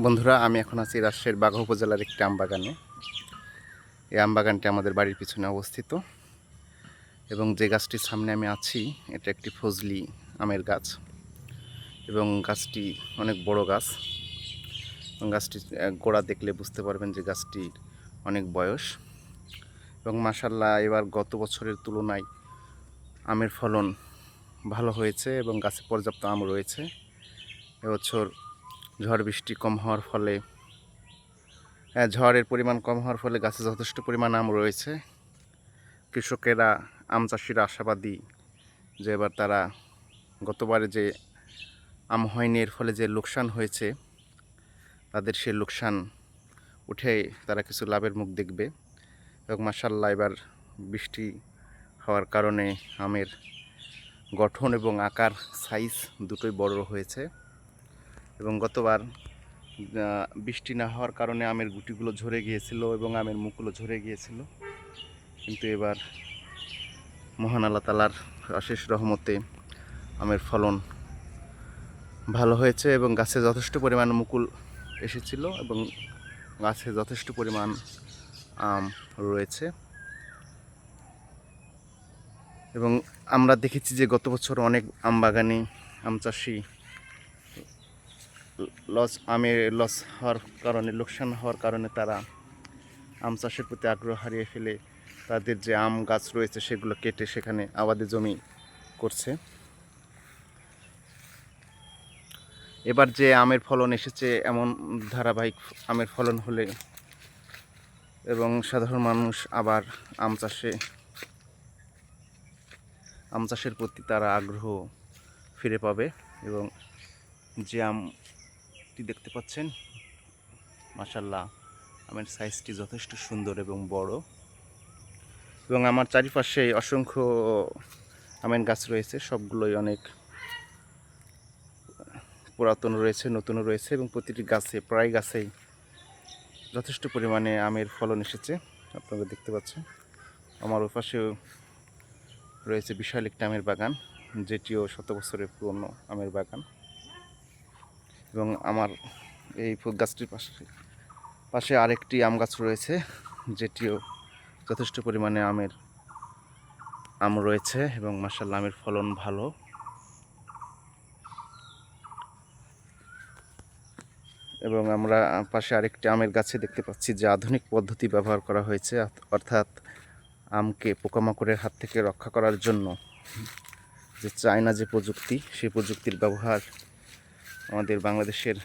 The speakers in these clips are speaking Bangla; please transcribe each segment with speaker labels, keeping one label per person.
Speaker 1: বন্ধুরা, আমি এখন আছি রাজশাহীর বাঘা উপজেলার একটি আম বাগানে এই আম বাগানটি আমাদের বাড়ির পিছনে অবস্থিত এবং যে গাছটির সামনে আমি আছি, এটা একটি ফজলি আমের গাছ এবং গাছটি অনেক বড় গাছ। এবং গাছটির গোড়া দেখলে বুঝতে পারবেন যে গাছটির অনেক বয়স। এবং মাসাল্লাহ এবার গত বছরের তুলনায় আমের ফলন ভালো হয়েছে এবং গাছে পর্যাপ্ত আম রয়েছে। এবছর ঝড় বৃষ্টি কম হওয়ার ফলে হ্যাঁ, ঝড়ের পরিমাণ কম হওয়ার ফলে গাছে যথেষ্ট পরিমাণ আম রয়েছে। কৃষকেরা আম চাষিরা আশাবাদী যে এবার তারা গতবারে যে আম হয়নি এর ফলে যে লোকসান হয়েছে তাদের সে লোকসান উঠে তারা কিছু লাভের মুখ দেখবে এবং মাসাল্লাহ এবার বৃষ্টি হওয়ার কারণে আমের গঠন এবং আকার সাইজ দুটোই বড় হয়েছে। এবং গতবার বৃষ্টি না হওয়ার কারণে আমের গুটিগুলো ঝরে গিয়েছিল এবং আমের মুখগুলো ঝরে গিয়েছিল। কিন্তু এবার মহান আল্লাহ তালার অশেষ রহমতে আমের ফলন ভালো হয়েছে এবং গাছে যথেষ্ট পরিমাণ মুকুল এসেছিল এবং গাছে যথেষ্ট পরিমাণ আম রয়েছে। এবং আমরা দেখেছি যে গত বছর অনেক আম বাগানে আম চাষি লস আমের লস হওয়ার কারণে, লোকসান হওয়ার কারণে তারা আম চাষের প্রতি আগ্রহ হারিয়ে ফেলে। তাদের যে আম গাছ রয়েছে, সেগুলো কেটে সেখানে আবাদি জমি করছে। এবার যে আমের ফলন এসেছে, এমন ধারাবাহিক আমের ফলন হলে এবং সাধারণ মানুষ আবার আম চাষে, আম চাষের প্রতি তারা আগ্রহ ফিরে পাবে এবং যে আমটি দেখতে পাচ্ছেন? মাসাল্লাহ আমের সাইজটি যথেষ্ট সুন্দর এবং বড়। এবং আমার চারিপাশে অসংখ্য আমের গাছ রয়েছে, সবগুলোই অনেক পুরাতন রয়েছে, নতুনও রয়েছে এবং প্রতিটি গাছে, প্রায় গাছেই যথেষ্ট পরিমাণে আমের ফলন এসেছে, আপনারা দেখতে পাচ্ছেন। আমার ওপাশেও রয়েছে বিশাল একটি আমের বাগান, যেটিও শত বছরের পুরনো আমের বাগান। এবং আমার এই গাছটির পাশে পাশে আরেকটি আম গাছ রয়েছে, যেটিও যথেষ্ট পরিমাণে আমের আম রয়েছে এবং মাসাল্লাহ আমের ফলন ভালো। এবং আমরা পাশে আরেকটি আমের গাছে দেখতে পাচ্ছি যে আধুনিক পদ্ধতি ব্যবহার করা হয়েছে অর্থাৎ আমকে পোকামাকড়ের হাত থেকে রক্ষা করার জন্য। যে চায়না যে প্রযুক্তি, সেই প্রযুক্তির ব্যবহার আমাদের বাংলাদেশের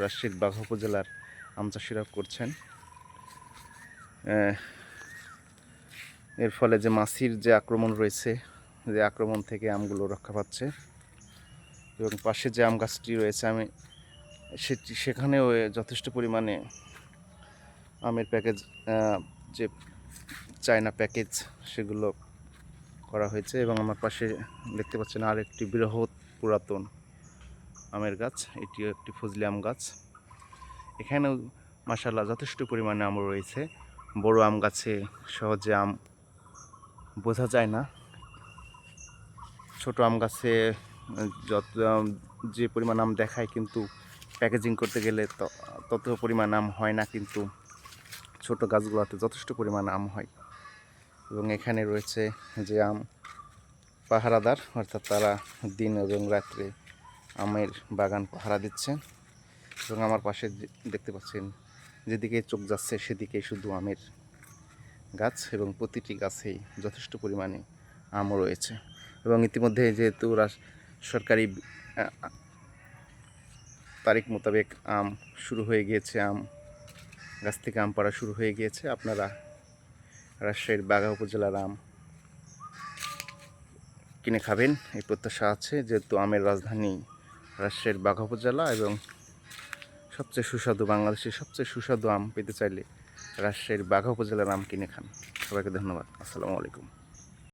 Speaker 1: রাজশাহীর বাঘা উপজেলার আম চাষিরা করছেন এর ফলে যে মাছির যে আক্রমণ রয়েছে, যে আক্রমণ থেকে আমগুলো রক্ষা পাচ্ছে এবং পাশে যে আম গাছটি রয়েছে, আমি সেটি, সেখানেও যথেষ্ট পরিমাণে আমের প্যাকেজ যে চায়না প্যাকেজ, সেগুলো করা হয়েছে এবং আমার পাশে দেখতে পাচ্ছেন আর একটি বৃহৎ পুরাতন আমের গাছ, এটিও একটি ফজলি আম গাছ। এখানেও মাসাল্লাহ যথেষ্ট পরিমাণে আম রয়েছে। বড় আম গাছে সহজে আম বোঝা যায় না। ছোট আম গাছে, যত, যে পরিমাণ আম দেখায় কিন্তু প্যাকেজিং করতে গেলে তত পরিমাণ আম হয় না কিন্তু ছোট গাছগুলোতে যথেষ্ট পরিমাণ আম হয়। এবং এখানে রয়েছে যে আম পাহারাদার, অর্থাৎ তারা দিন এবং রাত্রে আমের বাগান পাহারা দিচ্ছে। এবং আমার পাশে দেখতে পাচ্ছেন, যেদিকে চোখ যাচ্ছে সেদিকে শুধু আমের গাছ এবং প্রতিটি গাছেই যথেষ্ট পরিমাণে আমও রয়েছে। এবং ইতিমধ্যে যেহেতু সরকারি তারিখ মোতাবেক আম শুরু হয়ে গিয়েছে, আম, গাছ থেকে আম পাড়া শুরু হয়ে গিয়েছে, আপনারা রাজশাহীর বাঘা উপজেলার আম কিনে খাবেন, এই প্রত্যাশা আছে। যেহেতু আমের রাজধানী রাজশাহীর বাঘা উপজেলা এবং সবচেয়ে সুস্বাদু বাংলাদেশের সবচেয়ে সুস্বাদু আম পেতে চাইলে রাজশাহীর বাঘা উপজেলার আম কিনে খান। সবাইকে ধন্যবাদ। আসসালামু আলাইকুম।